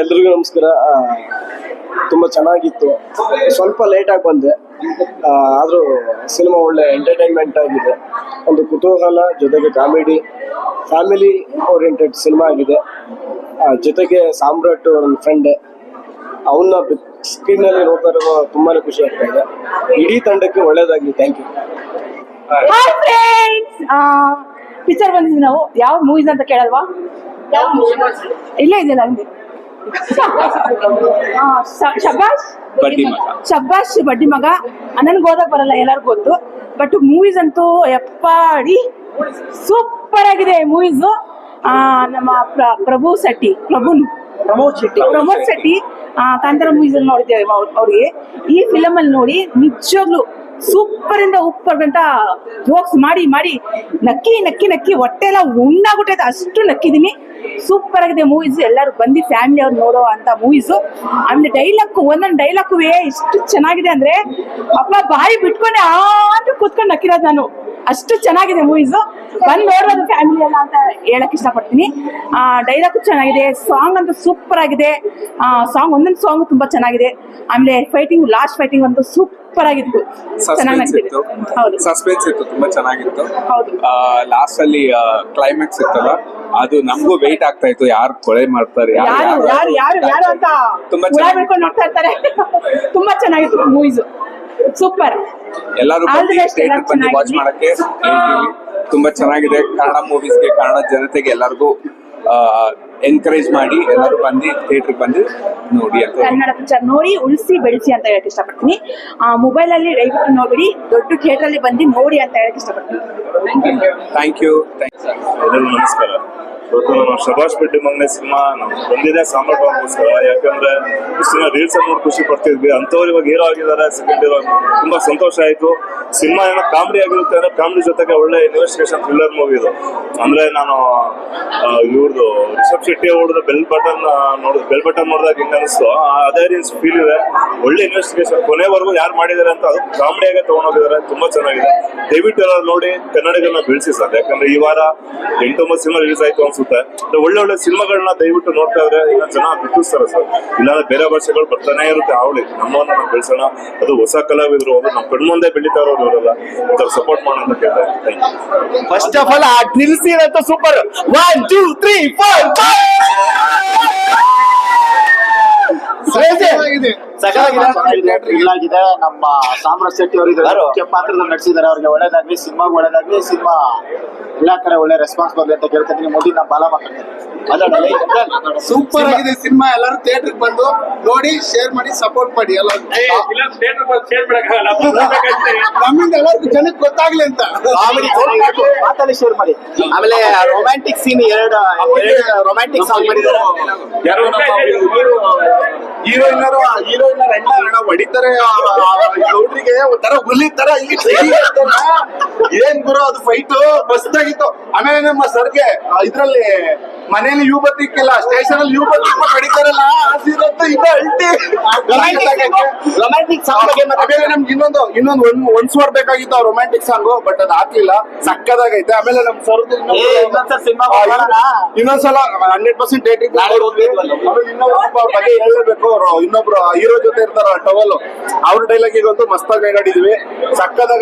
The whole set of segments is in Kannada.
ಎಲ್ರಿಗೂ ನಮಸ್ಕಾರ. ತುಂಬ ಚೆನ್ನಾಗಿತ್ತು. ಸ್ವಲ್ಪ ಲೇಟಾಗಿ ಬಂದೆ. ಆದರೂ ಸಿನಿಮಾ ಒಳ್ಳೆ ಎಂಟರ್ಟೈನ್ಮೆಂಟ್ ಆಗಿದೆ. ಒಂದು ಕುತೂಹಲ ಜೊತೆಗೆ ಕಾಮಿಡಿ ಫ್ಯಾಮಿಲಿ ಓರಿಯೆಂಟೆಡ್ ಸಿನಿಮಾ ಆಗಿದೆ. ಜೊತೆಗೆ ಸಾಮ್ರಾಟ್ ನನ್ನ ಫ್ರೆಂಡ್ ಅವನ್ನ ಸ್ಕ್ರೀನಲ್ಲಿ ನೋಡ್ತಾ ಇರೋ ತುಂಬಾ ಖುಷಿ ಆಗ್ತಾ ಇದೆ. ಇಡೀ ತಂಡಕ್ಕೆ ಒಳ್ಳೇದಾಗಲಿ. ಥ್ಯಾಂಕ್ ಯು ಪಿಕ್ಚರ್ ಬಂದಿದ್ವಿ ನಾವು. ಯಾವ ಮೂವೀಸ್ ಅಂತ ಕೇಳಲ್ವಾ? ಇಲ್ಲೇ ಇದೆಯಲ್ಲ ಹಂಗೆ ಆ, ಶ- ಬಡ್ಡಿ ಮಗ. ಶಬ್ಬಾಷ್ ಬಡ್ಡಿ ಮಗ. ನನಗೆ ಓದಕ್ ಬರಲ್ಲ ಎಲ್ಲರಿಗೂ ಗೊತ್ತು. ಬಟ್ ಮೂವೀಸ್ ಅಂತೂ ಎಪ್ಪಾಡಿ ಸೂಪರ್ ಆಗಿದೆ ಮೂವೀಸ್ ನಮ್ಮ ಪ್ರ- ಪ್ರಭು ಶೆಟ್ಟಿ ಪ್ರಭು ಪ್ರಮೋದ್ ಶೆಟ್ಟಿ. ಪ್ರಮೋದ್ ಶೆಟ್ಟಿ. ಆ, ಕಾಂತಾರ ಮೂವೀಸ್ ಅಲ್ಲಿ ನೋಡಿದ್ದೇವೆ ಅವ್ರಿಗೆ. ಈ ಫಿಲಮ್ ಅಲ್ಲಿ ನೋಡಿ ನಿಜವಾಗ್ಲು ಸೂಪರ್ ಇಂದ ಉಪ್ಪರ್ ಅಂತ ಜೋಕ್ಸ್ ಮಾಡಿ ಮಾಡಿ ನಕ್ಕಿ ನಕ್ಕಿ ನಕ್ಕಿ ಹೊಟ್ಟೆ ಎಲ್ಲ ಉಣ್ಣಾಗ್ಬಿಟ್ಟೈತೆ ಅಷ್ಟು ನಕ್ಕಿದೀನಿ ಸೂಪರ್ ಆಗಿದೆ ಮೂವೀಸ್ ಎಲ್ಲರೂ ಬಂದು ಫ್ಯಾಮಿಲಿ ಅವ್ರು ನೋಡೋ ಅಂತ ಮೂವೀಸ್ ಆಮೇಲೆ ಡೈಲಾಗ್ ಒಂದೊಂದು ಡೈಲಾಗು ಎಷ್ಟು ಚೆನ್ನಾಗಿದೆ ಅಂದ್ರೆ ಅಪ್ಪ ಬಾಯಿ ಬಿಟ್ಕೊಂಡೆ ಆ ಅಂತ ಕೂತ್ಕೊಂಡು ನಕ್ಕಿರೋದು ನಾನು. ಅಷ್ಟು ಚೆನ್ನಾಗಿದೆ ಮೂವೀಸ್ ಬಂದು ನೋಡೋದು ಫ್ಯಾಮಿಲಿ ಎಲ್ಲ ಅಂತ ಹೇಳಕ್ ಇಷ್ಟಪಡ್ತೀನಿ. ಡೈಲಾಗು ಚೆನ್ನಾಗಿದೆ. ಸಾಂಗ್ ಅಂತೂ ಸೂಪರ್ ಆಗಿದೆ. ಸಾಂಗ್ ಒಂದೊಂದು ಸಾಂಗ್ ತುಂಬಾ ಚೆನ್ನಾಗಿದೆ. ಆಮೇಲೆ ಫೈಟಿಂಗ್ ಲಾಸ್ಟ್ ಫೈಟಿಂಗ್ ಅಂತೂ ಸೂಪರ್ ಆಗಿತ್ತು. ಸಸ್ಪೆನ್ಸ್ ಇತ್ತು. ಹೌದು. ಸಸ್ಪೆನ್ಸ್ ಇತ್ತು ತುಂಬಾ ಚೆನ್ನಾಗಿತ್ತು. ಹೌದು. ಲಾಸ್ಟ್ ಅಲ್ಲಿ ಕ್ಲೈಮ್ಯಾಕ್ಸ್ ಇತ್ತಲ್ಲ ಅದು ನಮಗೂ ವೆಯ್ಟ್ ಆಗ್ತಾ ಇತ್ತು. ಯಾರು ಕೊಳೆ ಮಾಡ್ತಾರೆ ಯಾರು- ಯಾರು ಯಾರು ಯಾರು ಯಾರು ಅಂತ ತುಂಬಾ ಹುಳ ಚೆನ್ನಾಗಿ- ಬಿಡ್ಕೊಂಡು ನೋಡ್ತಾ ಇರ್ತಾರೆ. ತುಂಬಾ ಚೆನ್ನಾಗಿತ್ತು ಮೂವೀಸ್ ಸೂಪರ್ ಎಲ್ಲರೂ ಥಿಯೇಟರ್ ಬಂದು ವಾಚ್ ಮಾಡಕ್ಕೆ ತುಂಬಾ ಚೆನ್ನಾಗಿದೆ. ಕನ್ನಡ ಮೂವೀಸ್ಗೆ ಕನ್ನಡ ಜನತೆಗೆ ಎಲ್ಲರಿಗೂ ಎನ್ಕರೇಜ್ ಮಾಡಿ ಎಲ್ಲರೂ ಬಂದು ಥಿಯೇಟರ್ ಬಂದು ನೋಡಿ ಅಂತ ಕನ್ನಡ ಪಿಕ್ಚರ್ ನೋಡಿ ಉಳಿಸಿ ಬೆಳೆಸಿ ಅಂತ ಹೇಳಕ್ ಇಷ್ಟಪಡ್ತೀನಿ. ಆ ಮೊಬೈಲ್ ಅಲ್ಲಿ ದಯವಿಟ್ಟು ನೋಡಿ ದೊಡ್ಡ ಥಿಯೇಟರ್ ಅಲ್ಲಿ ಬಂದು ನೋಡಿ ಅಂತ ಹೇಳಕ್ ಇಷ್ಟಪಡ್ತೀನಿ. ಥ್ಯಾಂಕ್ ಯು ಥ್ಯಾಂಕ್ಸ್ ಎಲ್ಲರಿಗೂ ನಮಸ್ಕಾರ. ಇವತ್ತು ನಾನು ಶಬಾಷ್ ಪೆಟ್ಟಿ ಮಂಗನೆ ಸಿನಿಮಾ, ನಮ್ಗೆ ಬಂದಿದೆ ಸಾಮರ್ಥ್ಯ ಯಾಕಂದ್ರೆ ದಿನ ರೀಲ್ಸ್ ನೋಡಿ ಖುಷಿ ಪಡ್ತಿದ್ವಿ. ಅಂಥವ್ರು ಇವಾಗ ಹೀರೋ ಆಗಿದ್ದಾರೆ ಸೆಕೆಂಡ್ ಹೀರೋ ತುಂಬಾ ಸಂತೋಷ ಆಯ್ತು. ಸಿನಿಮಾ ಏನೋ ಕಾಮಿಡಿ ಆಗಿರುತ್ತೆ ಅಂದ್ರೆ ಕಾಮಿಡಿ ಜೊತೆಗೆ ಒಳ್ಳೆ ಇನ್ವೆಸ್ಟಿಗೇಷನ್ ಥ್ರಿಲ್ಲರ್ ಮೂವಿ ಇದು. ಅಂದ್ರೆ ನಾನು ಇವ್ರದ್ದು ರಿಷಬ್ ಶೆಟ್ಟಿ ಅವ್ರದ್ದು ಬೆಲ್ ಬಟನ್ ನೋಡಿದ್ ಬೆಲ್ ಬಟನ್ ನೋಡಿದಾಗ ಹಿಂಗೆ ಅನಿಸ್ತು? ಅದೇ ರೀಲ್ಸ್ ಫೀಲ್ ಇದೆ. ಒಳ್ಳೆ ಇನ್ವೆಸ್ಟಿಗೇಷನ್ ಕೊನೆವರೆಗೂ ಯಾರು ಮಾಡಿದ್ದಾರೆ ಅಂತ ಅದು ಕಾಮಿಡಿಯಾಗೆ ತಗೊಂಡೋಗಿದ್ದಾರೆ. ತುಂಬಾ ಚೆನ್ನಾಗಿದೆ. ದಯವಿಟ್ಟು ಎಲ್ಲ ನೋಡಿ ಕನ್ನಡಿಗರನ್ನ ಬೆಳೆಸಿ ಸರ್. ಯಾಕಂದ್ರೆ ಈ ವಾರ ಎಂಟೊಂಬತ್ತು ಸಿನಿಮಾ ರಿಲೀಸ್ ಆಯ್ತು ಅನ್ಸುತ್ತೆ. ಒಳ್ಳೆ ಒಳ್ಳೆ ಸಿನಿಮಾಗಳನ್ನ ದಯವಿಟ್ಟು ನೋಡ್ತಾ ಇದ್ರೆ ಈಗ ಜನ ಗುರುತಿಸ್ತಾರೆ ಸರ್. ಇಲ್ಲಾಂದ್ರೆ ಬೇರೆ ಭಾಷೆಗಳು ಬರ್ತಾನೆ ಇರುತ್ತೆ ಅವಳಿ ನಮ್ಮನ್ನ ನಾವು ಬೆಳೆಸೋಣ. ಅದು ಹೊಸ ಕಲಾವಿದರು ಅವರು ನಮ್ಮ ಕಣ್ಮುಂದೆ ಬೆಳೀತಾ ಇರೋರು ಇವರೆಲ್ಲ ಈ ಸಪೋರ್ಟ್ ಮಾಡೋಣ ಅಂತ ಕೇಳ್ತಾ ಇದ್ದೀನಿ. ಫಸ್ಟ್ ಆಫ್ ಆಲ್ ಆ ಡ್ರಿಲ್ ಅಂತ ಅಂತೂ super one two three four ಆಗಿದೆ ನಮ್ಮ ಸಾಮ್ರಾಜ್ ಶೆಟ್ಟಿ ಅವರು ಮುಖ್ಯ ಪಾತ್ರದಲ್ಲಿ ನಡೆಸಿದ್ದಾರೆ ಅವ್ರಿಗೆ ಒಳ್ಳೇದಾಗ್ಲಿ ಸಿನಿಮಾ ಒಳ್ಳೇದಾಗ್ಲಿ ಸಿನಿಮಾ ಎಲ್ಲಾ ಕಡೆ ಒಳ್ಳೆ ರೆಸ್ಪಾನ್ಸ್ ಬರ್ಲಿ ಅಂತ ಕೇಳ್ತೀನಿ ಮೋದಿ ನಾ ಬಾಲ ಮಾತಾಡ್ತೀನಿ ಸೂಪರ್ ಆಗಿದೆ ಸಿನಿಮಾ. ಎಲ್ಲರೂ ಥಿಯೇಟರ್ ಬಂದು ನೋಡಿ ಶೇರ್ ಮಾಡಿ ಸಪೋರ್ಟ್ ಮಾಡಿ ಎಲ್ಲ. ನಮ್ಮಿಂದ ಎಲ್ಲರಿಗೂ ಜನಕ್ಕೆ ಗೊತ್ತಾಗ್ಲಿ ಅಂತ. ಮಾತಲ್ಲಿ ಮಾತಾಡಿ ಶೇರ್ ಮಾಡಿ. ಆಮೇಲೆ ರೊಮ್ಯಾಂಟಿಕ್ ಸೀನ್ ಎರಡು ಎರಡು ರೊಮ್ಯಾಂಟಿಕ್ ಸಾಂಗ್ ಮಾಡಿದ್ದಾರೆ. ಹೀರೋ ಹೀರೋಯಿನರ್ ಅಣ್ಣ ಹೊಡಿತಾರೆ ಗೌಡ್ರಿಗೆ ಒಂಥರ ಹುಲಿ ತರ ಇಲ್ಲಿ. ಏನ್ ಗುರು ಅದು ಫೈಟ್ ಮಸ್ತ್ ಆಗಿತ್ತು ಆಮೇಲೆ ನಮ್ಮ ಸರ್ಗೆ ಇದ್ರಲ್ಲಿ ಮನೇಲಿ ಯೂ ಬತ್ತಿಕ್ಕಿಲ್ಲ ಸ್ಟೇಷನ್ ಅಲ್ಲಿ ಯೂ ಬತ್ತಿ ಹೊಡಿತಾರಲ್ಲ ಅಂತೂ ಇದು ಅಲ್ಟಿ ರೊಮ್ಯಾಂಟಿಕ್ ಸಾಂಗ್ ಆಮೇಲೆ ನಮ್ಗೆ ಇನ್ನೊಂದು ಇನ್ನೊಂದು ಒಂದ್ ಒಂದ್ ಸ್ವರ್ ಬೇಕಾಗಿತ್ತು ಆ ರೊಮ್ಯಾಂಟಿಕ್ ಸಾಂಗ್ ಬಟ್ ಅದು ಹಾಕ್ಲಿಲ್ಲ ಸಕ್ಕದಾಗೈತೆ. ಆಮೇಲೆ ನಮ್ ಸರ್ ಇನ್ನೊಂದ್ಸಲ ಹಂಡ್ರೆಡ್ ಪರ್ಸೆಂಟ್ ಹೋಗ್ಬೇಕಲ್ಲ. ಆಮೇಲೆ ಬಗ್ಗೆ ಹೇಳಬೇಕು ಇನ್ನೊಬ್ರು ಹೀರೋ ಜೊತೆ ಇರ್ತಾರ ಟವಲ್ ಅವ್ರ ಡೈಲಾಗ್ ಅಂತೂ ಮಸ್ತಾಗಿ ಗಾಡಿದೀವಿ ಸಕ್ಕದಾಗ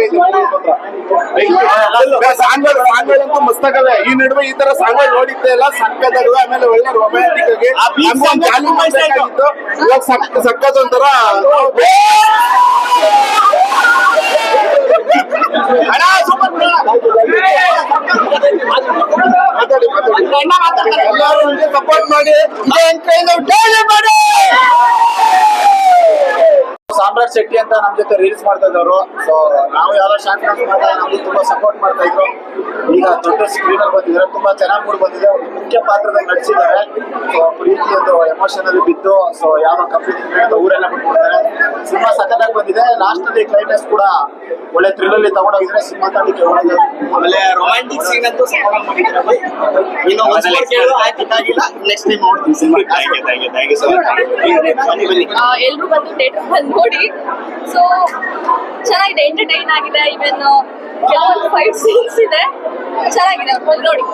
ಸಾಂಗ್ಗಳು ಸಾಂಗ್ಗಳಂತೂ ಮಸ್ತಾಗವೆ ಈ ನಡುವೆ ಈ ತರ ಸಾಂಗ್ ನೋಡಿದ್ದೆ ಇಲ್ಲ ಸಕ್ಕದಾಗ ಆಮೇಲೆ ಒಳ್ಳೆ ರೊಮ್ಯಾಂಟಿಕ್ ಆಗಿ. ಇವಾಗ ಸಕ್ಕ ಸಕ್ಕತ್ ಒಂಥರ ಅಣ್ಣ ಸೂಪರ್ ಮಾತಾಡಿ ಮಾತಾಡಿ. ಎಲ್ಲರೂ ಸಪೋರ್ಟ್ ಮಾಡಿ ಮಾಡಿ ಸಾಮ್ರಾಟ್ ಶೆಟ್ಟಿ ಅಂತ ನಮ್ ಜೊತೆ ರೀಲ್ಸ್ ಮಾಡ್ತಾ ಇದ್ದವರು. ಸೊ ನಾವು ಯಾವ ಶಾರ್ಟ್ ಫಿಲ್ಮ್ಸ್ ಮಾಡಿದಾಗ ನಮ್ಗೆ ತುಂಬಾ ಸಪೋರ್ಟ್ ಮಾಡ್ತಾ ಇದ್ರು. ಈಗ ದೊಡ್ಡ ಸ್ಕ್ರೀನ್ ಅಲ್ಲಿ ಬಂದಿದ್ದಾರೆ ತುಂಬಾ ಚೆನ್ನಾಗಿ ಮೂಡ್ ಬಂದಿದೆ. ಒಂದು ಮುಖ್ಯ ಪಾತ್ರದಲ್ಲಿ ನಟಿಸಿದ್ದಾರೆ ಸೊ ಪ್ರೀತಿ ಒಂದು ಎಮೋಷನ್ ಅಲ್ಲಿ ಬಿದ್ದು ಸೊ ಯಾವ ಕಂಪ್ನಿ ಊರೆಲ್ಲ ಬಿಟ್ಬಿಡ್ತಾರೆ. ಸಿನಿಮಾ ಸಖತ್ತಾಗಿ ಬಂದಿದೆ. ಲಾಸ್ಟ್ ಅಲ್ಲಿ ಕ್ಲೈಮ್ಯಾಕ್ಸ್ ಕೂಡ ಒಳ್ಳೆ ಥ್ರಿಲ್ ಅಲ್ಲಿ ತಗೊಂಡೋಗಿದ್ರೆ ಸಿನಿಮಾ ತಂಡಕ್ಕೆ ಒಳ್ಳೆ ಆಮೇಲೆ ರೊಮ್ಯಾಂಟಿಕ್ ಸೀನ್ ಅಂತೂ ಇನ್ನು ನೆಕ್ಸ್ಟ್ ಟೈಮ್ ನೋಡ್ತೀವಿ cinema thank you thank you thank you so ಎಲ್ರು ಬಂದು ಥಿಯೇಟರ್ ಬಂದು ನೋಡಿ. ಸೊ ಚೆನ್ನಾಗಿದೆ ಎಂಟರ್ಟೈನ್ ಆಗಿದೆ ಇವನ್ ಕೆಲವೊಂದು ಫೈಟ್ ಸೀನ್ಸ್ ಇದೆ. ಚೆನ್ನಾಗಿದೆ ನೋಡಿ.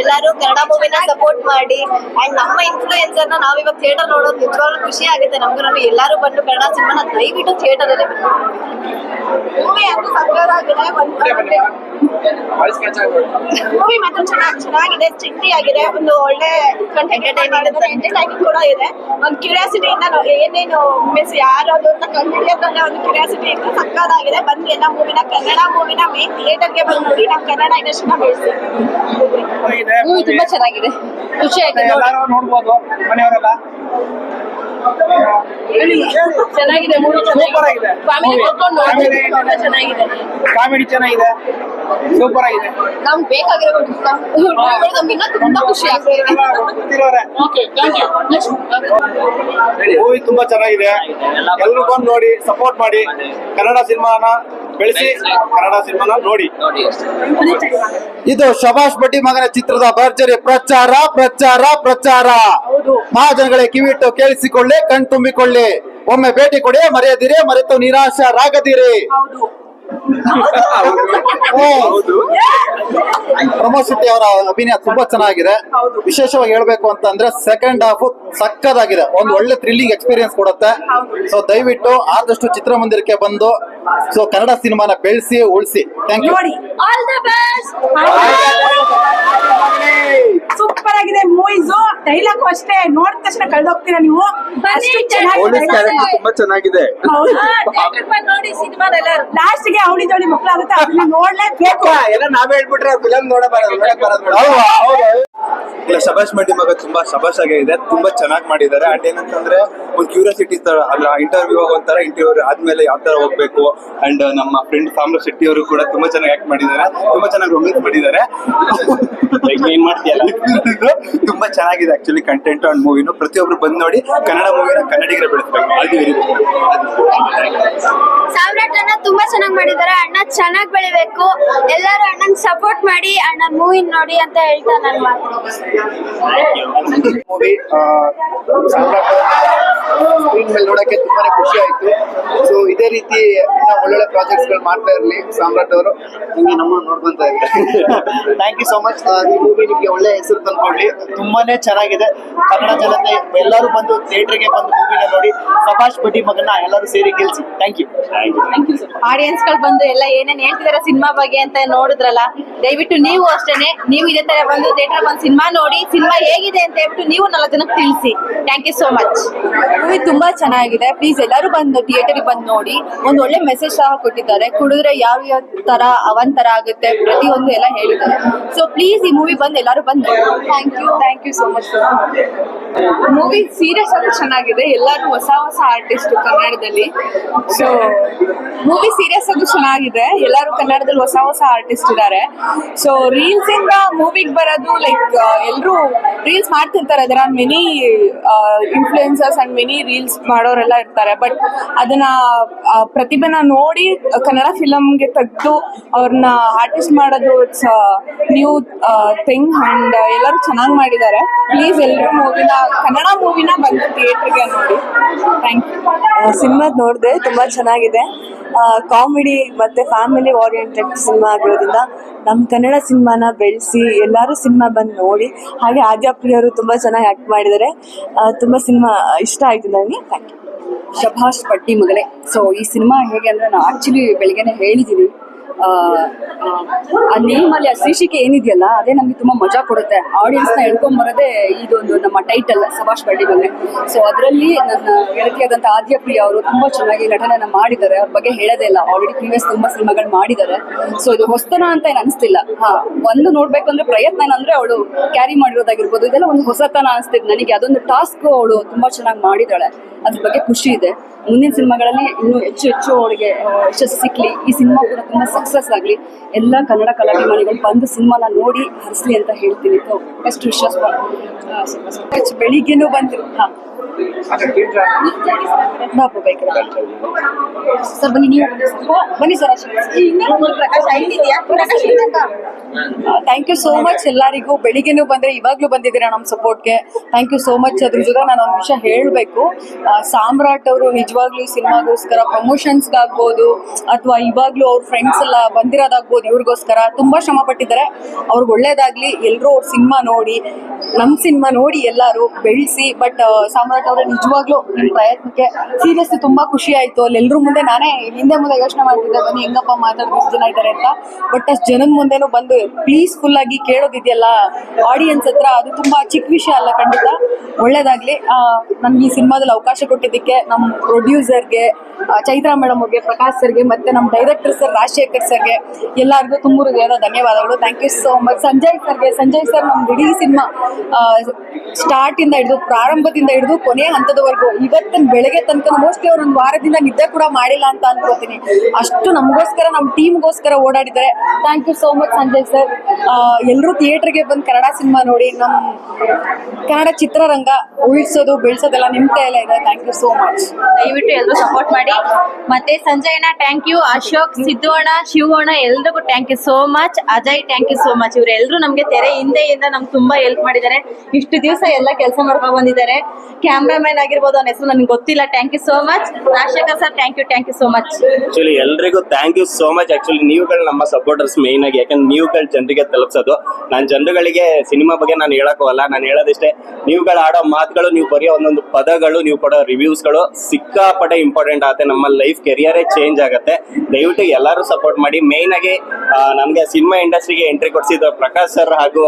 ಎಲ್ಲರೂ ಕನ್ನಡ ಮೂವಿನ ಸಪೋರ್ಟ್ ಮಾಡಿ ಅಂಡ್ ನಮ್ಮ ಇನ್ಫ್ಲೂಯೆನ್ಸರ್ನ ನಾವ್ ಇವಾಗ ಥಿಯೇಟರ್ ನೋಡೋದು ನಿಜವಾಗ್ಲೂ ಖುಷಿ ಆಗುತ್ತೆ. ನಮ್ಗೂ ಎಲ್ಲರೂ ಬಂದು ಕನ್ನಡ ಸಿನಿಮಾನ ದಯವಿಟ್ಟು ಥಿಯೇಟರ್ ಅಲ್ಲಿ ಮೂವಿ ಅದು ಸಕ್ಕತ್ತಾಗಿದೆ ಮೂವಿ ಮಾತ್ರ ಚೆನ್ನಾಗಿ ಚೆನ್ನಾಗಿದೆ ಚಿಟ್ಟಿ ಆಗಿದೆ ಒಂದು ಒಳ್ಳೆ ಎಂಟರ್ಟೈನಿಂಗ್ ಕೂಡ ಇದೆ. ಒಂದು ಕ್ಯೂರಿಯಾಸಿಟಿ ಇಂದ ಏನೇನು ಮಿಸ್ ಯಾರು ಅದು ಅಂತ ಕಂಡುಹಿಡಿಯೋದ್ರಲ್ಲೇ ಒಂದು ಕ್ಯೂರಿಯಾಸಿಟಿ ಇಂದ ಸಕ್ಕತ್ತಾಗಿದೆ ಬಂದು ಎಲ್ಲ ಮೂವಿನ ಕನ್ನಡ ಮೂವಿನ ಮೇನ್ ಥಿಯೇಟರ್ಗೆ ಬಂದು ನೋಡಿ ಕನ್ನಡ ಇಂಡಸ್ಟ್ರಿನ ಮೂವಿ ತುಂಬಾ ಚೆನ್ನಾಗಿದೆ. ಖುಷಿ ಆಯ್ತು. ನೋಡ್ಬೋದು ಮನೆಯವರೆಲ್ಲ? ಚೆನ್ನಾಗಿದೆ ಮೂವಿ. ಫ್ಯಾಮಿಲಿ ಕರ್ಕೊಂಡು ಚೆನ್ನಾಗಿದೆ. ಕಾಮಿಡಿ ಚೆನ್ನಾಗಿದೆ. ಸೂಪರ್ ಆಗಿದೆ. ನಮ್ಗೆ ಬೇಕಾಗಿರೋ ತುಂಬಾ. ಖುಷಿ ಆಗ್ತಿದೆ. ಮೂವಿ ತುಂಬಾ ಚೆನ್ನಾಗಿದೆ. ಎಲ್ಲರೂ ಬಂದು ನೋಡಿ ಸಪೋರ್ಟ್ ಮಾಡಿ. ಕನ್ನಡ ಸಿನಿಮಾನ ಬೆಳೆಸಿ ಕನ್ನಡ ಸಿನಿಮಾ ನೋಡಿ. ಇದು ಶಭಾಷ್ ಬಡ್ಡಿ ಮಗನ ಚಿತ್ರದ ಭರ್ಜರಿ ಪ್ರಚಾರ ಪ್ರಚಾರ ಪ್ರಚಾರ. ಮಹಾಜನಗಳೇ ಕಿವಿಟ್ಟು ಕೇಳಿಸಿಕೊಳ್ಳಿ ಕಣ್ ತುಂಬಿಕೊಳ್ಳಿ ಒಮ್ಮೆ ಭೇಟಿ ಕೊಡಿ ಮರೆಯದಿರಿ ಮರೆತು ನಿರಾಶರಾಗದಿರಿ ಪ್ರಮೋದ್ ಶೆಟ್ಟಿ ಅವರ ಅಭಿನಯ ತುಂಬಾ ಚೆನ್ನಾಗಿದೆ. ವಿಶೇಷವಾಗಿ ಹೇಳ್ಬೇಕು ಅಂತಂದ್ರೆ ಸೆಕೆಂಡ್ ಹಾಫ್ ಸಕ್ಕದಾಗಿದೆ. ಒಂದು ಒಳ್ಳೆ ಥ್ರಿಲ್ಲಿಂಗ್ ಎಕ್ಸ್ಪೀರಿಯನ್ಸ್ ಕೊಡುತ್ತೆ. ಸೊ ದಯವಿಟ್ಟು ಆದಷ್ಟು ಚಿತ್ರಮಂದಿರಕ್ಕೆ ಬಂದು ಸೊ ಕನ್ನಡ ಸಿನಿಮಾನ ಬೆಳೆಸಿ ಉಳಿಸಿ. ಥ್ಯಾಂಕ್ ಯು ಸೂಪರ್ ಆಗಿದೆ. ಮೂವೀಸ್ ಡೈಲಾಗ್ ಅಷ್ಟೇ. ನೋಡಿದ ತಕ್ಷಣ ಕಳ್ದೋಗ್ತೀರಾ ನೀವು? ಅಷ್ಟು ಚೆನ್ನಾಗಿದೆ. ತುಂಬಾ ಚೆನ್ನಾಗಿದೆ. ನೋಡಿ ಸಿನಿಮಾದೆಲ್ಲ ಲಾಸ್ಟ್ಗೆ ಅವಳಿ ಜವಳಿ ಮಕ್ಕಳಾಗುತ್ತೆ. ಅದನ್ನ ನೋಡ್ಲೇಬೇಕು. ಎಲ್ಲ ನಾವೇ ಹೇಳ್ಬಿಟ್ರೆ ಫಿಲಮ್ ನೋಡ. ಇಲ್ಲ ಶಬಾಷ್ ಮಡ್ಡಿ ಮಗ ತುಂಬಾ ಶಬಾಷ್ ಆಗಿದೆ ಇದೆ. ತುಂಬಾ ಚೆನ್ನಾಗಿ ಮಾಡಿದ್ದಾರೆ. ಅಂಡ್ ಏನಂತಂದ್ರೆ ಒಂದು ಕ್ಯೂರಿಯಾಸಿಟಿ ತರ ಅಲ್ಲ ಇಂಟರ್ವ್ಯೂ ಒಂಥರ ಇಂಟರ್ವ್ಯೂ ಆದ್ಮೇಲೆ ಯಾವ ತರ ಹೋಗ್ಬೇಕು ಅಂಡ್ ನಮ್ಮ ಫ್ರೆಂಡ್ ಫ್ಯಾಮಿಲಿ ಶೆಟ್ಟಿ ಅವರು ಕೂಡ ತುಂಬಾ ಚೆನ್ನಾಗಿ ಆಕ್ಟ್ ಮಾಡಿದ್ದಾರೆ ತುಂಬಾ ಚೆನ್ನಾಗಿ ರೊಮ್ಯಾನ್ಸ್ ಮಾಡಿದ್ದಾರೆ. ಏನ್ ಮಾಡ್ತೀಯಲ್ಲ? ತುಂಬಾ ಚೆನ್ನಾಗಿದೆ ಆಕ್ಚುಲಿ ಕಂಟೆಂಟ್ ಅಂಡ್ ಮೂವಿನು ಪ್ರತಿಯೊಬ್ರು ಬಂದ್ ನೋಡಿ ಕನ್ನಡ ಮೂವಿನ ಕನ್ನಡಿಗರೇ ಬೆಳೆಸ್ಬೇಕು. ಅದು ಸಾಮ್ರಾಟ್ ಅಣ್ಣ ತುಂಬಾ ಚೆನ್ನಾಗಿ ಮಾಡಿದ್ದಾರೆ. ಅಣ್ಣ ಚೆನ್ನಾಗಿ ಬೆಳಿಬೇಕು. ಎಲ್ಲರೂ ಅಣ್ಣನ್ ಸಪೋರ್ಟ್ ಮಾಡಿ ಅಣ್ಣ ಮೂವಿ ನೋಡಿ ಅಂತ ಹೇಳ್ತಾ ನನ್ನ ಮಾತು ಮೂವಿ ಸ್ಕ್ರೀನ್ ಮೇಲೆ ನೋಡಕ್ಕೆ ತುಂಬಾನೇ ಖುಷಿ ಆಯ್ತು. ಸೊ ಇದೇ ರೀತಿ ಇನ್ನ ಒಳ್ಳೊಳ್ಳೆ ಪ್ರಾಜೆಕ್ಟ್ಸ್ಗಳು ಮಾಡ್ತಾ ಇರ್ಲಿ ಸಾಮ್ರಾಟ್ ಅವರು. ನಿಮ್ಗೆ ನಮ್ಮ ನೋಡ್ಕೊಂತ ಇರ್ಲಿ. ಥ್ಯಾಂಕ್ ಯು ಸೊ ಮಚ್ ಈ ಮೂವಿ ನಿಮ್ಗೆ ಒಳ್ಳೆ ಹೆಸರು ತಂದ್ಕೊಳ್ಳಿ ತುಂಬಾನೇ ಚೆನ್ನಾಗಿದೆ. ಕನ್ನಡ ಜನತೆ ಎಲ್ಲರೂ ಬಂದು ಥಿಯೇಟರ್ಗೆ ಬಂದು ಮೂವಿನ ನೋಡಿ. ಸಭಾಷ್ ಬಡ್ಡಿ ಮಗನ ಎಲ್ಲರೂ ಸೇರಿ ಗೆಲ್ಸಿ. ಥ್ಯಾಂಕ್ ಯು ಆಡಿಯನ್ಸ್ಗಳು ಬಂದು ಎಲ್ಲ ಏನೇನ್ ಹೇಳ್ತಿದಾರೆ ಸಿನಿಮಾ ಬಗ್ಗೆ ಅಂತ ನೋಡಿದ್ರಲ್ಲ ದಯವಿಟ್ಟು ನೀವು ಅಷ್ಟೇನೆ ನೀವು ಇದೇ ತರ ಬಂದು ಥಿಯೇಟರ್ ಬಂದು ಸಿನಿಮಾ ನೋಡಿ ಸಿನಿಮಾ ಹೇಗಿದೆ ಅಂತ ಹೇಳ್ಬಿಟ್ಟು ನೀವು ನಾಲ್ಕು ಜನಕ್ಕೆ ತಿಳಿಸಿ. Thank you so much movie ತುಂಬಾ ಚೆನ್ನಾಗಿದೆ. ಪ್ಲೀಸ್ ಎಲ್ಲರೂ ಬಂದು ಥಿಯೇಟರ್ ಬಂದು ನೋಡಿ. ಒಂದು ಒಳ್ಳೆ ಮೆಸೇಜ್ ಸಹ ಕೊಟ್ಟಿದ್ದಾರೆ. ಕುಡಿದ್ರೆ ಯಾವ ಯಾವ ತರ ಅವಂತರ ತರ ಆಗುತ್ತೆ ಪ್ರತಿಯೊಂದು ಎಲ್ಲ ಹೇಳಿದ್ದಾರೆ. ಸೊ ಪ್ಲೀಸ್ ಈ ಮೂವಿ ಬಂದು ಎಲ್ಲರೂ ಬಂದು thank you thank you so much movie serious ಆಗಿ ಚೆನ್ನಾಗಿದೆ. ಎಲ್ಲರೂ ಹೊಸ ಹೊಸ ಆರ್ಟಿಸ್ಟ್ ಕನ್ನಡದಲ್ಲಿ. ಸೊ ಮೂವಿ ಸೀರಿಯಸ್ ಆಗಿ ಚೆನ್ನಾಗಿದೆ. ಎಲ್ಲರೂ ಕನ್ನಡದಲ್ಲಿ ಹೊಸ ಹೊಸ ಆರ್ಟಿಸ್ಟ್ ಇದ್ದಾರೆ ಸೊ ರೀಲ್ಸ್ ಇಂದ ಮೂವಿಗೆ ಬರೋದು ಲೈಕ್ ಎಲ್ಲರೂ ರೀಲ್ಸ್ ಮಾಡ್ತಿರ್ತಾರೆ. ಅದರ many influencers and many reels ಮಾಡೋರೆಲ್ಲ ಇರ್ತಾರೆ. ಬಟ್ ಅದನ್ನ ಪ್ರತಿಭೆನ ನೋಡಿ ಕನ್ನಡ ಫಿಲಮ್ಗೆ ತೆಗೆದು ಅವ್ರನ್ನ ಆರ್ಟಿಸ್ಟ್ ಮಾಡೋದು ಇಟ್ಸ್ ನ್ಯೂ ಥಿಂಗ್ ಅಂಡ್ ಎಲ್ಲರೂ ಚೆನ್ನಾಗಿ ಮಾಡಿದ್ದಾರೆ. ಪ್ಲೀಸ್ ಎಲ್ಲರೂ ಮೂವಿನ, ಕನ್ನಡ ಮೂವಿನ ಬಂದು ಥಿಯೇಟ್ರಿಗೆ ನೋಡಿ. ಥ್ಯಾಂಕ್ ಯು ಸಿನಿಮಾ ನೋಡಿದೆ ತುಂಬ ಚೆನ್ನಾಗಿದೆ. ಕಾಮಿಡಿ ಮತ್ತೆ ಫ್ಯಾಮಿಲಿ ಓರಿಯೆಂಟೆಡ್ ಸಿನಿಮಾ ಆಗಿರೋದ್ರಿಂದ ನಮ್ಮ ಕನ್ನಡ ಸಿನಿಮಾನ ಬೆಳೆಸಿ ಎಲ್ಲರೂ ಸಿನಿಮಾ ಬಂದು ನೋಡಿ, ಹಾಗೆ ಆದ್ಯಾಪ್ರಿಯರು ತುಂಬ ಚೆನ್ನಾಗಿ ಆ್ಯಕ್ಟ್ ಮಾಡಿದ್ದಾರೆ. ತುಂಬ ಸಿನಿಮಾ ಇಷ್ಟ ಆಯಿತು ನನಗೆ ಥ್ಯಾಂಕ್ ಶಭಾಷ್ ಪಟ್ಟಿ ಮಗಳೇ ಸೊ ಈ ಸಿನಿಮಾ ಹೇಗೆ ಅಂದರೆ, ನಾನು ಆ್ಯಕ್ಚುಲಿ ಬೆಳಿಗ್ಗೆನೆ ಹೇಳಿದ್ದೀನಿ ಆ, ನೇಮಲ್ಲಿ ಆ ಶೀರ್ಷಿಕೆ ಏನಿದೆಯಲ್ಲ ಅದೇ ನಮಗೆ ತುಂಬಾ ಮಜಾ ಕೊಡುತ್ತೆ. ಆಡಿಯನ್ಸ್ನ ಬರೋದೇ ಇದೊಂದು ನಮ್ಮ ಟೈಟಲ್ ಸಭಾಷ್ ಮಗಳೇ ಸೊ ಅದರಲ್ಲಿ ನನ್ನ ಗೆಳತಿಯಾದಂಥ ಆದ್ಯಪ್ರಿಯ ಅವರು ತುಂಬಾ ಚೆನ್ನಾಗಿ ನಟನೆನ ಮಾಡಿದ್ದಾರೆ. ಅವ್ರ ಬಗ್ಗೆ ಹೇಳೋದೇ ಇಲ್ಲ. ಆಲ್ರೆಡಿ ಪ್ರೀವಿಯಸ್ ತುಂಬ ಸಿನಿಮಾಗಳು ಮಾಡಿದ್ದಾರೆ. ಸೊ ಇದು ಹೊಸ್ತನ ಅಂತ ಏನು ಅನಿಸ್ತಿಲ್ಲ. ಹಾ ಒಂದು ನೋಡ್ಬೇಕು ಅಂದ್ರೆ ಪ್ರಯತ್ನ ಏನಂದ್ರೆ ಅವಳು ಕ್ಯಾರಿ ಮಾಡಿರೋದಾಗಿರ್ಬೋದು. ಇದೆಲ್ಲ ಒಂದು ಹೊಸತನ ಅನಿಸ್ತಿದ್ ನನಗೆ. ಅದೊಂದು ಟಾಸ್ಕ್ ಅವಳು ತುಂಬಾ ಚೆನ್ನಾಗಿ ಮಾಡಿದಾಳೆ ಅದ್ರ ಬಗ್ಗೆ ಖುಷಿ ಇದೆ. ಮುಂದಿನ ಸಿನಿಮಾಗಳಲ್ಲಿ ಇನ್ನೂ ಹೆಚ್ಚು ಹೆಚ್ಚು ಅವಳಿಗೆ ಯಶಸ್ಸು ಸಿಕ್ಲಿ. ಈ ಸಿನಿಮಾ ಕೂಡ ತುಂಬಾ ಸಕ್ಸಸ್ ಆಗಲಿ. ಎಲ್ಲ ಕನ್ನಡ ಕಲಾಭಿಮಾನಿಗಳು ಬಂದು ಸಿನಿಮಾನ ನೋಡಿ ಹರಿಸ್ಲಿ ಅಂತ ಹೇಳ್ತೀನಿ. ಬೆಸ್ಟ್ ವಿಶ್ವಾಸ ಬೆಳಿಗ್ಗೆನೂ ಬಂದು ಹಾ. ಬೈಕ್ ಸರ್, ಬನ್ನಿ sir. Thank you so much ಎಲ್ಲರಿಗೂ. ಬೆಳಿಗ್ಗೆನೂ ಬಂದ್ರೆ ಇವಾಗ್ಲೂ ಬಂದಿದ್ದೀರಾ ನಮ್ಮ ಸಪೋರ್ಟ್ಗೆ ಥ್ಯಾಂಕ್ ಯು ಸೋ ಮಚ್ ಅದ್ರ ಜೊತೆ ನಾನು ಒಂದು ವಿಷಯ ಹೇಳಬೇಕು. ಸಾಮ್ರಾಟ್ ಅವರು ನಿಜವಾಗ್ಲೂ ಸಿನಿಮಾಗೋಸ್ಕರ ಪ್ರಮೋಷನ್ಸ್ ಆಗ್ಬೋದು ಅಥವಾ ಇವಾಗ್ಲೂ ಅವ್ರ ಫ್ರೆಂಡ್ಸ್ ಎಲ್ಲ ಬಂದಿರೋದಾಗ್ಬೋದು ಇವ್ರಿಗೋಸ್ಕರ ತುಂಬಾ ಶ್ರಮ ಪಟ್ಟಿದ್ದಾರೆ ಅವ್ರಿಗೆ ಒಳ್ಳೇದಾಗ್ಲಿ ಎಲ್ಲರೂ ಅವ್ರ ಸಿನಿಮಾ ನೋಡಿ ನಮ್ಮ ಸಿನಿಮಾ ನೋಡಿ ಎಲ್ಲರೂ ಬೆಳೆಸಿ, ಬಟ್ ಸಾಮ್ರಾಟ್ ಅವರ ನಿಜವಾಗ್ಲೂ ನಿಮ್ಮ ಪ್ರಯತ್ನಕ್ಕೆ ಸೀರಿಯಸ್ಲಿ ತುಂಬಾ ಖುಷಿ ಆಯ್ತು. ಅಲ್ಲಿ ಎಲ್ಲರೂ ಮುಂದೆ ನಾನೇ ಹಿಂದೆ ಮುಂದೆ ಯೋಚನೆ ಮಾಡ್ತಿದ್ದೆ, ಬನ್ನಿ ಹೆಂಗಪ್ಪ ಇಷ್ಟು ಜನ ಇದ್ದಾರೆ ಅಂತ. ಬಟ್ ಅಷ್ಟು ಜನದ ಮುಂದೆನೂ ಬಂದು ಪ್ಲೀಸ್ಫುಲ್ ಆಗಿ ಕೇಳೋದಿದೆಯಲ್ಲ ಆಡಿಯನ್ಸ್ ಹತ್ರ ಅದು ತುಂಬಾ ಚಿಕ್ಕ ವಿಷಯ ಅಲ್ಲ ಖಂಡಿತ. ಒಳ್ಳೇದಾಗ್ಲಿ. ನನ್ಗೆ ಈ ಸಿನಿಮಾದಲ್ಲಿ ಅವಕಾಶ ಕೊಟ್ಟಿದ್ದಕ್ಕೆ ನಮ್ಮ ಪ್ರೊಡ್ಯೂಸರ್ಗೆ ಚೈತ್ರಾ ಮೇಡಮ್ ಅವ್ರಿಗೆ, ಪ್ರಕಾಶ್ ಸರ್ಗೆ, ಮತ್ತೆ ನಮ್ಮ ಡೈರೆಕ್ಟರ್ ಸರ್ ರಾಜಶೇಖರ್ ಸರ್ಗೆ ಎಲ್ಲರಿಗೂ ತುಂಬ ಹೃದಯದ ಧನ್ಯವಾದಗಳು. Thank you so much Sanjay ಸರ್ಗೆ, ಸಂಜಯ್ ಸರ್ ನಮ್ಮ ಇಡೀ ಸಿನಿಮಾ ಸ್ಟಾರ್ಟ್ ಇಂದ ಹಿಡಿದು ಪ್ರಾರಂಭದಿಂದ ಹಿಡಿದು ಕೊನೆ ಹಂತದವರೆಗೂ ಇವತ್ತಿನ ಬೆಳಗ್ಗೆ ತನಕ ಮೋಸ್ಟ್ಲಿ ಅವ್ರು ಒಂದು ವಾರದಿಂದ ನಿದ್ದೆ ಕೂಡ ಮಾಡಿಲ್ಲ ಅಂತ ಅನ್ಕೋತೀನಿ ಅಷ್ಟು ನಮಗೋಸ್ಕರ ನಮ್ಮ ಟೀಮ್ಗೋಸ್ಕರ ಓಡಾಡಿದ್ದಾರೆ. Thank you so much Sanjay sir. ಎಲ್ಲರೂ ಥಿಯೇಟರ್ಗೆ ಬಂದು ಕನ್ನಡ ಸಿನಿಮಾ ನೋಡಿ ನಮ್ಮ ಕನ್ನಡ ಚಿತ್ರರಂಗ ಉಳಿಸೋದು ಬೆಳೆಸೋದೆಲ್ಲ ನಿಮ್ಮ ಕೈಯಲ್ಲೇ ಇದೆ. ಥ್ಯಾಂಕ್ ಯು ಸೋ ಮಚ್ ದಯವಿಟ್ಟು ಎಲ್ಲರೂ ಸಪೋರ್ಟ್ ಮಾಡಿ. ಮತ್ತೆ ಸಂಜಯ್ ಅಣ್ಣ ಥ್ಯಾಂಕ್ ಯು ಅಶೋಕ್ ಸಿದ್ದು ಅಣ್ಣ ಶಿವ ಅಣ್ಣ ಎಲ್ರಿಗೂ thank you so much Ajay thank you so much ಇವರೆಲ್ಲರೂ ನಮಗೆ ತೆರೆ ಹಿಂದೆಯಿಂದ ನಮ್ಗೆ ತುಂಬಾ ಹೆಲ್ಪ್ ಮಾಡಿದ್ದಾರೆ. ಇಷ್ಟು ದಿವಸ ಎಲ್ಲ ಕೆಲಸ ಮಾಡ್ಕೊಂಡು ಬಂದಿದ್ದಾರೆ. ಕ್ಯಾಮ್ರಾಮನ್ ಆಗಿರ್ಬೋದು ಅವನ ಹೆಸರು ನನಗೆ ಗೊತ್ತಿಲ್ಲ. Thank you so much Rajashekar sir thank you thank you so much actually ಎಲ್ರಿಗೂ thank you so much actually ನೀವುಗಳು ನಮ್ಮ ಸಪೋರ್ಟರ್ಸ್ ಮೇನ್ ಆಗಿ. ಯಾಕಂದ್ರೆ ನೀವುಗಳು ಜನರಿಗೆ ತಲುಪಿಸೋದು. ನಾನು ಜನರುಗಳಿಗೆ ಸಿನಿಮಾ ಬಗ್ಗೆ ನಾನು ಹೇಳಕ್ಕೋಲ್ಲ ನಾನು ಹೇಳೋದಿಷ್ಟೇ, ನೀವುಗಳು ಆಡೋ ಮಾತುಗಳು, ನೀವು ಬರೆಯೋ ಒಂದೊಂದು ಪದಗಳು, ನೀವು ಕೊಡೋ ರಿವ್ಯೂಸ್ಗಳು ಸಿಕ್ಕಾಪಟ್ಟೆ ಇಂಪಾರ್ಟೆಂಟ್ ಆಗುತ್ತೆ. ನಮ್ಮ ಲೈಫ್ ಕೆರಿಯರೇ ಚೇಂಜ್ ಆಗುತ್ತೆ. ದಯವಿಟ್ಟು ಎಲ್ಲರೂ ಸಪೋರ್ಟ್ ಮಾಡಿ. ಮೇನ್ ಆಗಿ ನಮಗೆ ಸಿನಿಮಾ ಇಂಡಸ್ಟ್ರಿಗೆ ಎಂಟ್ರಿ ಕೊಡಿಸಿದ ಪ್ರಕಾಶ್ ಸರ್ ಹಾಗೂ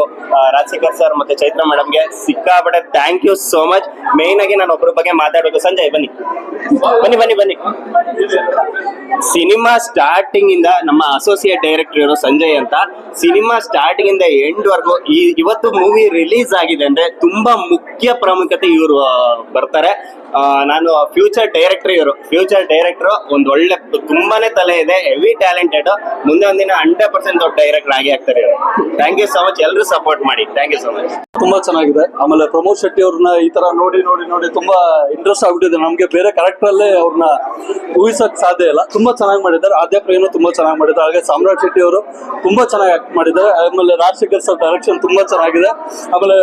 ರಾಜಶೇಖರ್ ಸರ್ ಮತ್ತೆ ಚೈತ್ರ ಮೇಡಮ್ಗೆ ಸಿಕ್ಕಾಪಟ್ಟೆ thank you so much main ಆಗಿ ನಾನು ಒಬ್ಬರ ಬಗ್ಗೆ ಮಾತಾಡಬೇಕು. ಸಂಜಯ್, ಬನ್ನಿ. ಬನ್ನಿ ಬನ್ನಿ ಬನ್ನಿ. ಸಿನಿಮಾ ಸ್ಟಾರ್ಟಿಂಗ್ ಇಂದ ನಮ್ಮ ಅಸೋಸಿಯೇಟ್ ಡೈರೆಕ್ಟರ್ ಇರೋ ಸಂಜಯ್ ಅಂತ. ಸಿನಿಮಾ ಸ್ಟಾರ್ಟಿಂಗ್ ಇಂದ ಎಂಡ್ ವರ್ಗು ಈ ಇವತ್ತು ಮೂವಿ ರಿಲೀಸ್ ಆಗಿದೆ ಅಂದ್ರೆ ತುಂಬಾ ಮುಖ್ಯ ಪ್ರಾಮುಖ್ಯತೆ ಇವರು ಬರ್ತಾರೆ. ನಾನು ಫ್ಯೂಚರ್ ಡೈರೆಕ್ಟರ್ ಇವರು. ಫ್ಯೂಚರ್ ಡೈರೆಕ್ಟರ್ ಒಂದ್ ಒಳ್ಳೆ ತುಂಬಾನೇ ತಲೆ ಇದೆ ಹೆವಿ ಟ್ಯಾಲೆಂಟೆಡ್ ಮುಂದೆ ಒಂದಿನ ಹಂಡ್ರೆಡ್ ಪರ್ಸೆಂಟ್ ದೊಡ್ಡ ಡೈರೆಕ್ಟರ್ ಆಗಿ ಆಗ್ತಾರೆ ಇವರು. ಥ್ಯಾಂಕ್ ಯು ಸೊ ಮಚ್ ಎಲ್ಲರೂ ಸಪೋರ್ಟ್ ಮಾಡಿ. ಥ್ಯಾಂಕ್ ಯು ಸೊ ಮಚ್ ತುಂಬಾ ಚೆನ್ನಾಗಿದೆ. ಆಮೇಲೆ ಪ್ರಮೋದ್ ಶೆಟ್ಟಿ ಅವ್ರನ್ನ ಈ ತರ ನೋಡಿ ನೋಡಿ ನೋಡಿ ತುಂಬಾ ಇಂಟ್ರೆಸ್ಟ್ ಆಗ್ಬಿಟ್ಟಿದೆ. ನಮ್ಗೆ ಬೇರೆ ಕ್ಯಾರೆಕ್ಟರ್ ಅಲ್ಲೇ ಅವ್ರನ್ನ ಊಹಿಸಕ್ ಸಾಧ್ಯ ಇಲ್ಲ. ತುಂಬಾ ಚೆನ್ನಾಗಿ ಮಾಡಿದ್ದಾರೆ. ಆದ್ಯ ತುಂಬಾ ಚೆನ್ನಾಗಿ ಮಾಡಿದ್ದಾರೆ. ಹಾಗೆ ಸಾಮ್ರಾಟ್ ಶೆಟ್ಟಿ ಅವರು ತುಂಬಾ ಚೆನ್ನಾಗಿ ಆಕ್ಟ್ ಮಾಡಿದ್ದಾರೆ. ಆಮೇಲೆ ರಾಜಶೇಖರ್ ಸರ್ ಡೈರೆಕ್ಷನ್ ತುಂಬಾ ಚೆನ್ನಾಗಿದೆ. ಆಮೇಲೆ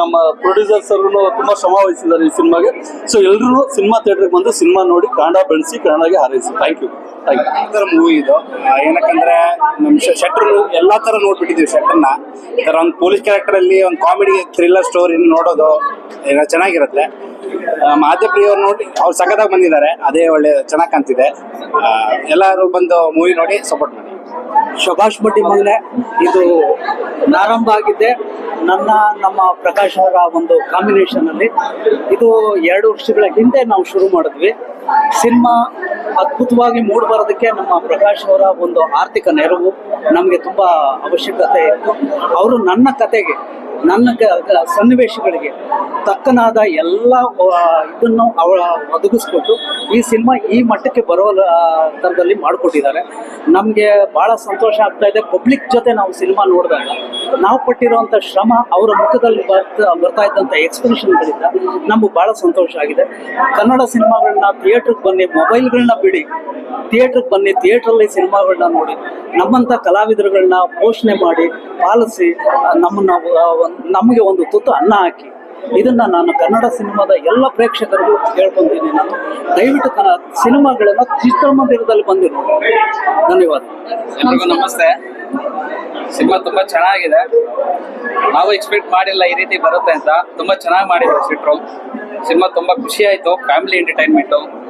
ನಮ್ಮ ಪ್ರೊಡ್ಯೂಸರ್ ಸರ್ ತುಂಬಾ ಶ್ರಮ ವಹಿಸಿದ್ದಾರೆ ಈ ಸಿನಿಮಾಗೆ. ಸೊ ಎಲ್ಲರೂ ಸಿನಿಮಾ ಥಿಯೇಟರ್ಗೆ ಬಂದು ಸಿನಿಮಾ ನೋಡಿ ಕನ್ನಡ ಬೆಳೆಸಿ ಕನ್ನಡಗೆ ಹಾರೈಸಿ. ಥ್ಯಾಂಕ್ ಯು ತರ ಮೂವಿ ಇದು. ಏನಕ್ಕಂದ್ರೆ ನಮ್ ಶೆಟ್ರು ಎಲ್ಲಾ ತರ ನೋಡ್ಬಿಟ್ಟಿದೀವಿ ಶೆಟ್ರನ್ನ. ತರ ಒಂದು ಪೊಲೀಸ್ ಕ್ಯಾರೆಕ್ಟರ್ ಅಲ್ಲಿ ಒಂದು ಕಾಮಿಡಿ ಥ್ರಿಲ್ಲರ್ ಸ್ಟೋರಿ ನೋಡೋದು ಏನೋ ಚೆನ್ನಾಗಿರುತ್ತೆ. ಪ್ರಿಯವ್ರು ನೋಡಿ, ಅವ್ರು ಸಖತ್ತಾಗಿ ಬಂದಿದ್ದಾರೆ. ಅದೇ ಒಳ್ಳೆ ಚೆನ್ನಾಗಿ ಕಾಣ್ತಿದೆ. ಎಲ್ಲರೂ ಬಂದು ಮೂವಿ ನೋಡಿ ಸಪೋರ್ಟ್ ಮಾಡಿ. ಶಭಾಷ್ ಮಗನೆ ಇದು ಪ್ರಾರಂಭ ಆಗಿದ್ದೆ ನನ್ನ, ನಮ್ಮ ಪ್ರಕಾಶ್ ಅವರ ಒಂದು ಕಾಂಬಿನೇಷನ್ ಅಲ್ಲಿ. ಇದು ಎರಡು ವರ್ಷಗಳ ಹಿಂದೆ ನಾವು ಶುರು ಮಾಡಿದ್ವಿ. ಸಿನಿಮಾ ಅದ್ಭುತವಾಗಿ ಮೂಡಿ ಬರೋದಕ್ಕೆ ನಮ್ಮ ಪ್ರಕಾಶ್ ಅವರ ಒಂದು ಆರ್ಥಿಕ ನೆರವು ನಮಗೆ ತುಂಬಾ ಅವಶ್ಯಕತೆ ಇತ್ತು. ಅವರು ನನ್ನ ಕತೆಗೆ ನನ್ನ ಸನ್ನಿವೇಶಗಳಿಗೆ ತಕ್ಕನಾದ ಎಲ್ಲ ಇದನ್ನು ಅವಳ ಒದಗಿಸ್ಕೊಟ್ಟು ಈ ಸಿನಿಮಾ ಈ ಮಟ್ಟಕ್ಕೆ ಬರೋ ಥರದಲ್ಲಿ ಮಾಡಿಕೊಟ್ಟಿದ್ದಾರೆ. ನಮಗೆ ಭಾಳ ಸಂತೋಷ ಆಗ್ತಾ ಇದೆ. ಪಬ್ಲಿಕ್ ಜೊತೆ ನಾವು ಸಿನಿಮಾ ನೋಡಿದಾಗ ನಾವು ಪಟ್ಟಿರುವಂಥ ಶ್ರಮ ಅವರ ಮುಖದಲ್ಲಿ ಬರ್ತಾ ಬರ್ತಾ ಇದ್ದಂಥ ಎಕ್ಸ್ಪ್ರೆಷನ್ಗಳಿಂದ ನಮಗೆ ಭಾಳ ಸಂತೋಷ ಆಗಿದೆ. ಕನ್ನಡ ಸಿನಿಮಾಗಳನ್ನ ಥಿಯೇಟ್ರಿಗೆ ಬನ್ನಿ ಮೊಬೈಲ್ಗಳನ್ನ ಬಿಡಿ. ಥಿಯೇಟ್ರಿಗೆ ಬನ್ನಿ ಥಿಯೇಟ್ರಲ್ಲಿ ಸಿನಿಮಾಗಳನ್ನ ನೋಡಿ. ನಮ್ಮಂಥ ಕಲಾವಿದರುಗಳನ್ನ ಪೋಷಣೆ ಮಾಡಿ, ಪಾಲಿಸಿ ನಮ್ಮನ್ನು ನಮಗೆ ಒಂದು ತುತ್ತು ಅನ್ನ ಹಾಕಿ, ಇದನ್ನ ನಾನು ಕನ್ನಡ ಸಿನಿಮಾದ ಎಲ್ಲ ಪ್ರೇಕ್ಷಕರಿಗೂ ಹೇಳ್ಕೊಂತೀನಿ ನಾನು. ದಯವಿಟ್ಟು ಕನ್ನಡ ಸಿನಿಮಾಗಳನ್ನ ಚಿತ್ರಮಂದಿರದಲ್ಲಿ ಬಂದಿರು. ಧನ್ಯವಾದ. ಎಲ್ರಿಗೂ ನಮಸ್ತೆ. ಸಿನಿಮಾ ತುಂಬಾ ಚೆನ್ನಾಗಿದೆ. ನಾವು ಎಕ್ಸ್ಪೆಕ್ಟ್ ಮಾಡಿಲ್ಲ ಈ ರೀತಿ ಬರುತ್ತೆ ಅಂತ. ತುಂಬಾ ಚೆನ್ನಾಗಿ ಮಾಡಿದ್ರು ಸಿಟ್ರು. ಸಿನಿಮಾ ತುಂಬಾ ಖುಷಿ ಆಯ್ತು ಫ್ಯಾಮಿಲಿ ಎಂಟರ್ಟೈನ್ಮೆಂಟು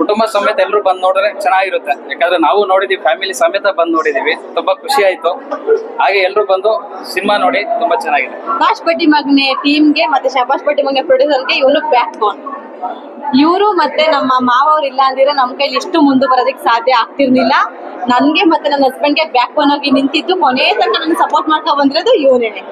ಕುಟುಂಬ ಸಮೇತ ಎಲ್ಲರೂ ಬಂದು ನೋಡಿದ್ರೆ ಚೆನ್ನಾಗಿರುತ್ತೆ. ಯಾಕಂದ್ರೆ ನಾವು ನೋಡಿದೀವಿ ಫ್ಯಾಮಿಲಿ ಸಮೇತ ಬಂದು ನೋಡಿದೀವಿ. ತುಂಬಾ ಖುಷಿ ಆಯ್ತು. ಹಾಗೆ ಎಲ್ಲರೂ ಬಂದು ಸಿನಿಮಾ ನೋಡಿ ತುಂಬಾ ಚೆನ್ನಾಗಿದೆ. ಪ್ರಕಾಶ್ ಮಗ್ನೆ ಟೀಮ್ ಟೀಮ್ಗೆ ಮತ್ತೆ ಶಬಾಷ್ ಪಟ್ಟಿ ಮಗನೆ ಪ್ರೊಡ್ಯೂಸರ್ಗೆ ಇವನು ಬ್ಯಾಕ್ ಬೋನ್ ಇವರು ಮತ್ತೆ ನಮ್ಮ ಮಾವ ಅವ್ರು ಇಲ್ಲ ಅಂದಿದ್ರೆ ನಮ್ ಕೈಲಿ ಇಷ್ಟು ಮುಂದೆ ಬರೋದಕ್ಕೆ ಸಾಧ್ಯ ಆಗ್ತಿರ್ಲಿಲ್ಲ. ನನ್ಗೆ ಮತ್ತೆ ನನ್ನ ಹಸ್ಬೆಂಡ್ಗೆ ಬ್ಯಾಕ್ ಬೋನ್ ಆಗಿ ನಿಂತಿದ್ದು ಕೊನೆ ತನಕ ನನ್ನ ಸಪೋರ್ಟ್ ಮಾಡ್ಕೊಂಡ್ ಬಂದಿರೋದು ಇವನೇನೆ